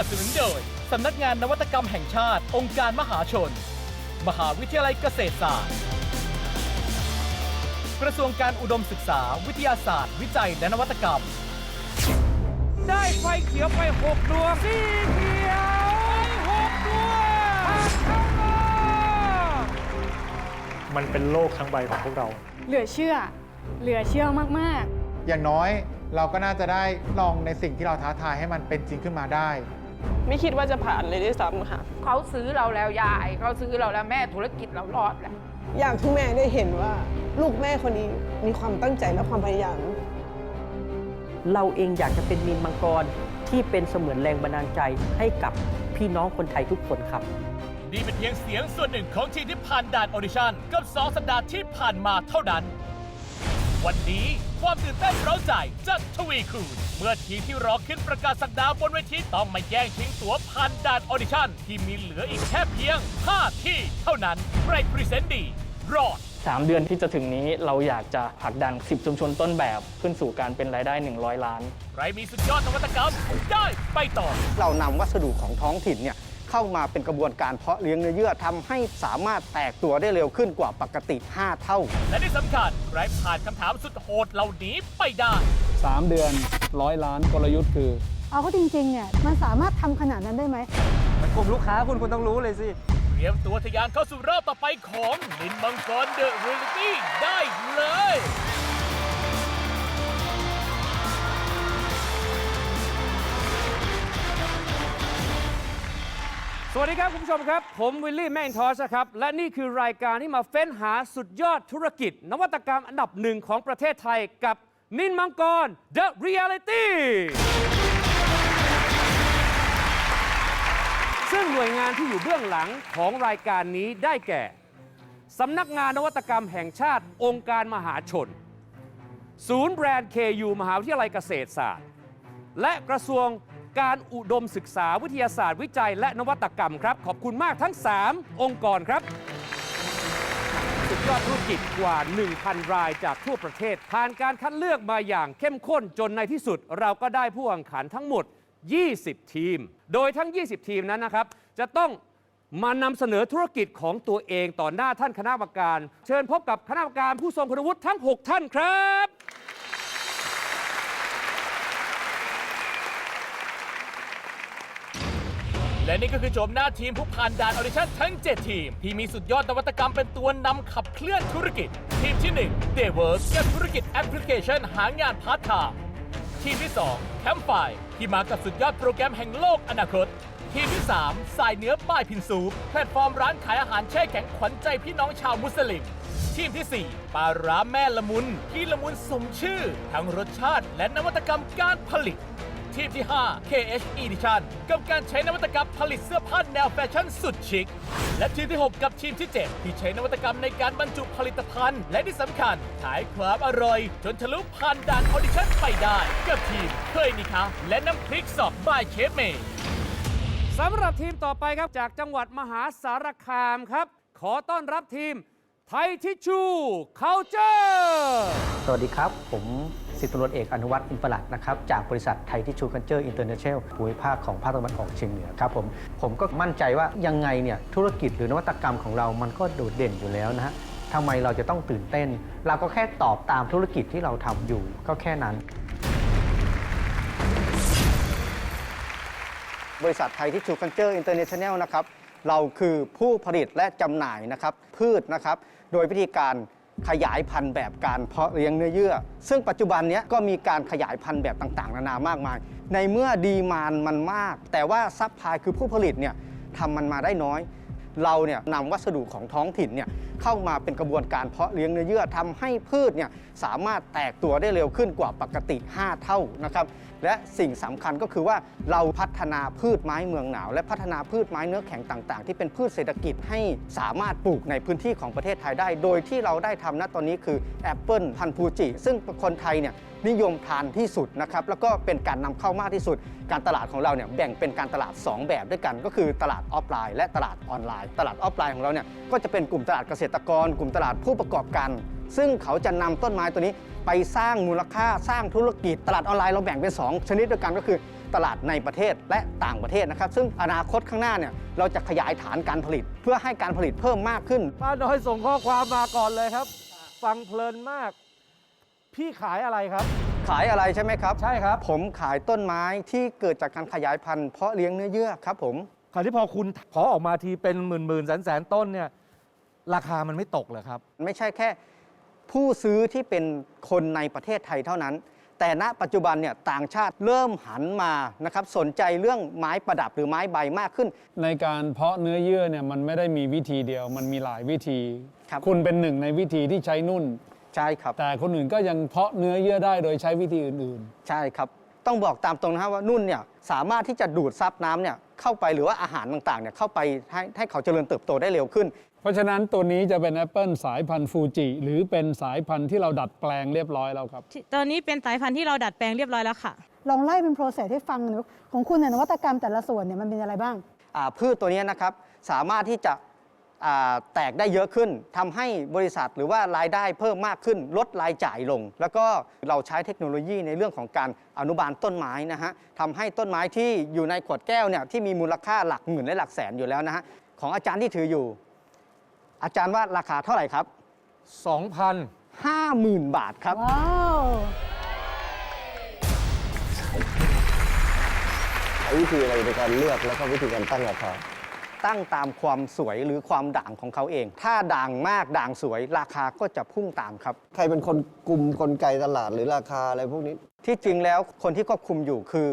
นับสนุนโดย สำนักงานนวัตกรรมแห่งชาติ องค์การมหาชน มหาวิทยาลัยเกษตรศาสตร์ กระทรวงการอุดมศึกษา วิทยาศาสตร์ วิจัยและนวัตกรรม ได้ไฟเขียวไปหกดวงสีเขียวหกดวงผ่านเข้ารอบมันเป็นโลกทั้งใบของพวกเรา เหลือเชื่อ เหลือเชื่อมาก ๆ อย่างน้อยเราก็น่าจะได้ลองในสิ่งที่เราท้าทายให้มันเป็นจริงขึ้นมาได้ ไม่คิดว่าจะผ่านเลยด้วยซ้ำค่ะ เขาซื้อเราแล้วยาย เขาซื้อเราแล้วแม่ธุรกิจเรารอดแล้ว อยากที่แม่ได้เห็นว่าลูกแม่คนนี้มีความตั้งใจและความพยายาม เราเองอยากจะเป็นมีนมังกรที่เป็นเสมือนแรงบันดาลใจให้กับพี่น้องคนไทยทุกคนครับ นี่เป็นเพียงเสียงส่วนหนึ่งของทีมที่ผ่านด่านออดิชั่นกับสองสัปดาห์ที่ผ่านมาเท่านั้น วันนี้ ความตื่นเต้นเร้าใจจะทวีคูณ เมื่อทีมที่รอขึ้นประกาศสักดาบนเวทีต้องมาแย่งชิงตั๋วผ่านด่านออดิชั่น ที่มีเหลืออีกแค่เพียง 5 ที่เท่านั้นใครพรีเซนต์ดี รอด 3 เดือนที่จะถึงนี้เราอยากจะผลักดัน 10 ชุมชนต้นแบบขึ้นสู่การเป็นรายได้ 100 ล้าน ใครมีสุดยอดนวัตกรรมได้ไปต่อ เรานำวัสดุของท้องถิ่นเนี่ยเข้ามาเป็นกระบวนการเพาะเลี้ยงเนื้อเยื่อทำให้สามารถแตกตัวได้เร็วขึ้นกว่าปกติ 5 เท่า และที่สำคัญ ใครผ่านคำถามสุดโหดเหล่านี้ไปได้ 3 เดือนร้อยล้านกลยุทธ์คือ เอาก็จริงๆเนี่ยมันสามารถทำขนาดนั้นได้ไหม กลุ่มลูกค้าคุณคุณต้องรู้เลยสิ เตรียมตัวทะยานเข้าสู่รอบต่อไปของลินมังกรเดอะเรียลิตี้ได้เลย สวัสดีครับ คุณผู้ชมครับ ผมวิลลี่แมนทอสครับ และนี่คือรายการที่มาเฟ้นหาสุดยอดธุรกิจ นวัตกรรมอันดับหนึ่งของประเทศไทยกับนินมังกร The Reality ซึ่งหน่วยงานที่อยู่เบื้องหลังของรายการนี้ได้แก่ สำนักงานนวัตกรรมแห่งชาติองค์การมหาชน ศูนย์แบรนด์ KU มหาวิทยาลัยเกษตรศาสตร์ และกระทรวง การอุดมศึกษาวิทยาศาสตร์วิจัย และนวัตกรรมครับ ขอบคุณมากทั้ง 3 องค์กรครับ สุดยอดธุรกิจกว่า 1,000 รายจากทั่วประเทศ ผ่านการคัดเลือกมาอย่างเข้มข้นจนในที่สุด เราก็ได้ผู้แข่งขันทั้งหมด 20 ทีม โดยทั้ง 20 ทีมนั้นนะครับ จะต้องมานำเสนอธุรกิจของตัวเองต่อหน้าท่านคณะกรรมการ เชิญพบกับคณะกรรมการผู้ทรงคุณวุฒิทั้ง 6 ท่านครับ และนี่ก็คือโฉมหน้าทีมผู้ผ่านด่านออดิชั่นทั้ง 7 ทีม ที่มีสุดยอดนวัตกรรมเป็นตัวนำขับเคลื่อนธุรกิจ ทีมที่1 d a y w o r k กับธุรกิจแอปพลิเคชันหางานพาร์ทไทม์ทีมที่2 Camp f i ที่มากับสุดยอดโปรแกรมแห่งโลกอนาคต ทีมที่ 3 สายเนื้อป้ายพินซูปแพลตฟอร์มร้านขายอาหารแช่แข็งขวัญใจพี่น้องชาวมุสลิม ทีมที่ 4 ปลาร้าแม่ละมุนที่ละมุนสมชื่อ ทั้งรสชาติและนวัตกรรมการผลิต ทีมที่ 5 KH Edition กับการใช้นวัตกรรมผลิตเสื้อผ้าแนวแฟชั่นสุดชิค และทีมที่ 6 กับทีมที่ 7 ที่ใช้นวัตกรรมในการบรรจุผลิตภัณฑ์ และที่สำคัญ ขายความอร่อย จนทะลุผ่านด่านออดิชั่นไปได้ กับทีมเคยนี่คะและน้ำพริกสอบบายเชฟเมย์สำหรับทีมต่อไปครับจากจังหวัดมหาสารคามครับ ขอต้อนรับทีมไทยทิชชูเคาเจอร์ สวัสดีครับ ผม สิบตรวจเอกอนุวัฒน์อินประหลัดนะครับจากบริษัทไทยทิชชูคันเจอร์อินเตอร์เนชั่นแนลภูมิภาคของภาคตะวันออกเฉียงเหนือครับผมผมก็มั่นใจว่ายังไงเนี่ยธุรกิจหรือนวัตกรรมของเรามันก็โดดเด่นอยู่แล้วนะฮะทำไมเราจะต้องตื่นเต้น เราก็แค่ตอบตามธุรกิจที่เราทำอยู่ก็แค่นั้น บริษัทไทยที่ชูคันเจอร์อินเตอร์เนชั่นแนลนะครับเราคือผู้ผลิตและจำหน่ายนะครับพืชนะครับโดยวิธีการ ขยายพันธุ์แบบการเพาะเลี้ยงเนื้อเยื่อ ซึ่งปัจจุบันนี้ก็มีการขยายพันธุ์แบบต่างๆ นานามากมาย ในเมื่อดีมานมันมาก แต่ว่าซัพพลายคือผู้ผลิตเนี่ยทำมันมาได้น้อย เราเนี่ยนำวัสดุของท้องถิ่นเนี่ย เข้ามาเป็นกระบวนการเพาะเลี้ยงเนื้อเยื่อทำให้พืชเนี่ยสามารถแตกตัวได้เร็วขึ้นกว่าปกติ 5 เท่านะครับและสิ่งสำคัญก็คือว่าเราพัฒนาพืชไม้เมืองหนาว และพัฒนาพืชไม้เนื้อแข็งต่างๆ ที่เป็นพืชเศรษฐกิจให้สามารถปลูกในพื้นที่ของประเทศไทยได้ โดยที่เราได้ทำณตอนนี้คือแอปเปิลพันธุ์ฟูจิ ซึ่งคนไทยเนี่ยนิยมทานที่สุดนะครับแล้วก็เป็นการนำเข้ามากที่สุด การตลาดของเราเนี่ยแบ่งเป็นการตลาด 2 แบบด้วยกัน ก็คือตลาดออฟไลน์และตลาดออนไลน์ ตลาดออฟไลน์ของเราเนี่ยก็จะเป็นกลุ่มตลาดเกษตรกรกลุ่มตลาดผู้ประกอบการ ซึ่งเขาจะนำต้นไม้ตัวนี้ไปสร้างมูลค่าสร้างธุรกิจ ตลาดออนไลน์เราแบ่งเป็น 2 ชนิดด้วยกันก็คือ ตลาดในประเทศและต่างประเทศนะครับ ซึ่งอนาคตข้างหน้าเนี่ยเราจะขยายฐานการผลิต เพื่อให้การผลิตเพิ่มมากขึ้นป้าน้อยส่งข้อความมาก่อนเลยครับ ฟังเพลินมาก พี่ขายอะไรครับ ขายอะไรใช่ไหมครับ ใช่ครับ ผมขายต้นไม้ที่เกิดจากการขยายพันธุ์เพาะเลี้ยงเนื้อเยื่อครับผมคราวที่พอคุณขอออกมาทีเป็นหมื่นหมื่นแสนแสนต้นเนี่ย ราคามันไม่ตกเหรอครับ ไม่ใช่แค่ผู้ซื้อที่เป็นคนในประเทศไทยเท่านั้น แต่ณปัจจุบันเนี่ยต่างชาติเริ่มหันมานะครับสนใจเรื่องไม้ประดับหรือไม้ใบมากขึ้น ในการเพาะเนื้อเยื่อเนี่ยมันไม่ได้มีวิธีดียว มันมีหลายวิธีครับคุณเป็นหนึ่งในวิธีที่ใช้นุ่น ใช่ครับ แต่คนอื่นก็ยังเพาะเนื้อเยื่อได้โดยใช้วิธีอื่นใช่ครับ ต้องบอกตามตรงนะครับว่านุ่นเนี่ยสามารถที่จะดูดซับน้ำเนี่ยเข้าไปหรือว่าอาหารต่างๆเนี่ยเข้าไปให้ให้เขาเจริญเติบโตได้เร็วขึ้นๆเพราะฉะนั้นตัวนี้จะเป็นแอปเปิลสายพันธุ์ฟูจิ หรือเป็นสายพันธุ์ที่เราดัดแปลงเรียบร้อยแล้วครับ ตอนนี้เป็นสายพันธุ์ที่เราดัดแปลงเรียบร้อยแล้วค่ะ ลองไล่เป็นโปรเซสให้ฟังหน่อยของคุณเนี่ยนวัตกรรมแต่ละส่วนเนี่ยมันเป็นอะไรบ้าง อ่าพืชตัวนี้นะครับสามารถที่จะอ่า แตกได้เยอะขึ้นทำให้บริษัทหรือว่ารายได้เพิ่มมากขึ้น ลดรายจ่ายลง แล้วก็เราใช้เทคโนโลยีในเรื่องของการอนุบาลต้นไม้นะฮะทำให้ต้นไม้ที่อยู่ในขวดแก้วเนี่ยที่มีมูลค่าหลักหมื่นและหลักแสนอยู่แล้วนะฮะของอาจารย์ที่ถืออยู่ อาจารย์ว่าราคาเท่าไหร่ครับ 2,000 50,000 บาทครับ ว้าววิธีอะไรในการเลือกแล้วก็วิธีการตั้งราคา ตั้งตามความสวยหรือความด่างของเขาเอง ถ้าด่างมากด่างสวย ราคาก็จะพุ่งตามครับ ใครเป็นคนกลุ่มกลไกตลาดหรือราคาอะไรพวกนี้ ที่จริงแล้วคนที่ควบคุมอยู่คือ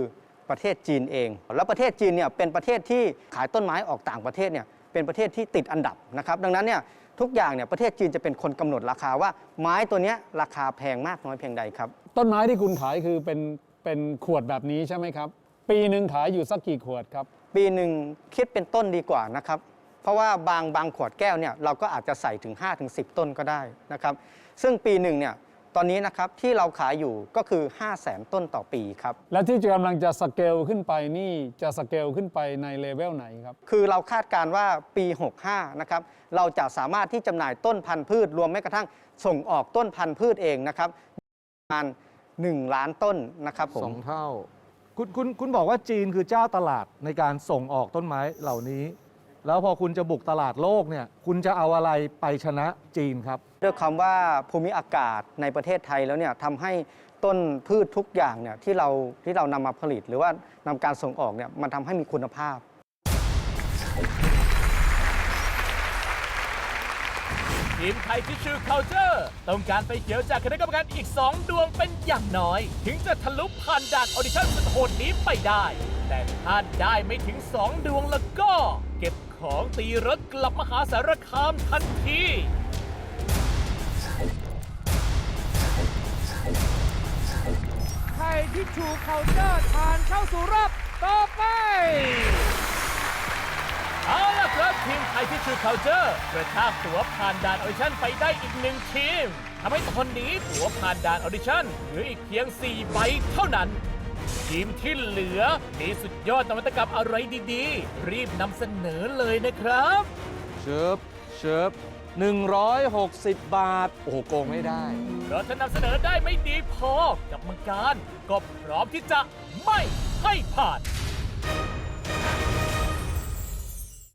ประเทศจีนเอง แล้วประเทศจีนเนี่ยเป็นประเทศที่ขายต้นไม้ออกต่างประเทศเนี่ยเป็นประเทศที่ติดอันดับนะครับดังนั้นเนี่ยทุกอย่างเนี่ยประเทศจีนจะเป็นคนกำหนดราคาว่าไม้ตัวเนี้ยราคาแพงมากน้อยเพียงใดครับ ต้นไม้ที่คุณขายคือเป็นเป็นขวดแบบนี้ใช่ไหมครับ ปีหนึ่งขายอยู่สักกี่ขวดครับ ปีหนึ่งคิดเป็นต้นดีกว่านะครับ เพราะว่าบางบางขวดแก้วเนี่ยเราก็อาจจะใส่ถึง 5-10 ต้นก็ได้นะครับ ซึ่งปีหนึ่งเนี่ยตอนนี้นะครับที่เราขายอยู่ก็คือ 5 0 0แสนต้นต่อปีครับ และที่กำลังจะสเกลขึ้นไปนี่จะสเกลขึ้นไปในเลเวลไหนครับ คือเราคาดการณ์ว่าปี 65 นะครับ เราจะสามารถที่จำหน่ายต้นพันธุ์พืช รวมแม้กระทั่งส่งออกต้นพันธุ์พืชเองนะครับประมาณ1ล้านต้นนะครับผมสองเท่า คุณคุณคุณบอกว่าจีนคือเจ้าตลาดในการส่งออกต้นไม้เหล่านี้ แล้วพอคุณจะบุกตลาดโลกเนี่ยคุณจะเอาอะไรไปชนะจีนครับ ด้วยคำว่าภูมิอากาศในประเทศไทยแล้วเนี่ยทำให้ต้นพืชทุกอย่างเนี่ยที่เราที่เรานำมาผลิต หรือว่านำการส่งออกเนี่ยมันทำให้มีคุณภาพ ทีมไทยทิชชูเคาเจอร์ต้องการไปเขียวจากคณะกรรมการอีก 2 ดวงเป็นอย่างน้อย ถึงจะทะลุผ่านด่านออดิชั่นสุดโหดนี้ไปได้ แต่ถ้าได้ไม่ถึง 2 ดวงแล้วก็ เก็บของตีรถกลับมหาสารคามทันทีไทยที่ชูเคาน์เตอร์ผ่านเข้าสู่รอบต่อ ทีมไทยที่ชูเคาเจอร์กระชากตั๋วผ่านด่านออดิชั่นไปได้อีกหนึ่งทีมทำให้ตอนนี้ตั๋วผ่านด่านออดิชั่นเหลืออีกเพียง 4 ใบเท่านั้น ทีมที่เหลือมีสุดยอดนวัตกรรมอะไรดีๆ รีบนำเสนอเลยนะครับ เชิบเชิบ160 บาท โอ้โหโกงไม่ได้ เพราะถ้านำเสนอได้ไม่ดีพอกับมังการ ก็พร้อมที่จะไม่ให้ผ่าน